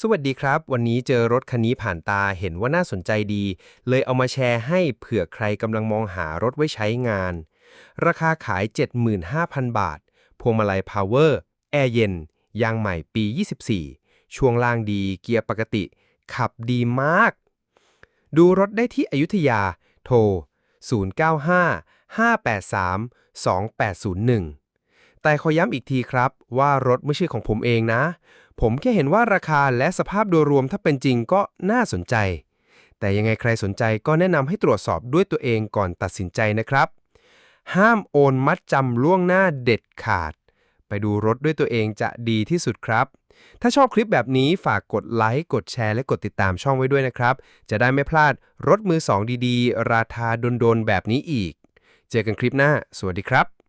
สวัสดีครับ วันนี้เจอรถคันนี้ผ่านตาเห็นว่าน่าสนใจดี เลยเอามาแชร์ให้เผื่อใครกำลังมองหารถไว้ใช้งาน ราคาขาย 75,000 บาท พวงมาลัยพาวเวอร์แอร์เย็น ยางใหม่ปี 24 ช่วงล่างดีเกียร์ปกติ ขับดีมาก ดูรถได้ที่อยุธยา โทร 095-583-2801 แต่ขอย้ำอีกทีครับ ว่ารถไม่ใช่ของผมเองนะ ผมแค่เห็นว่าราคาและสภาพโดยรวมถ้าเป็นจริงก็น่าสนใจ แต่ยังไงใครสนใจก็แนะนำให้ตรวจสอบด้วยตัวเองก่อนตัดสินใจนะครับ ห้ามโอนมัดจำล่วงหน้าเด็ดขาด ไปดูรถด้วยตัวเองจะดีที่สุดครับ ถ้าชอบคลิปแบบนี้ฝากกดไลค์กดแชร์และกดติดตามช่องไว้ด้วยนะครับ จะได้ไม่พลาดรถมือสองดีๆ ราคาโดนๆแบบนี้อีก เจอกันคลิปหน้า สวัสดีครับ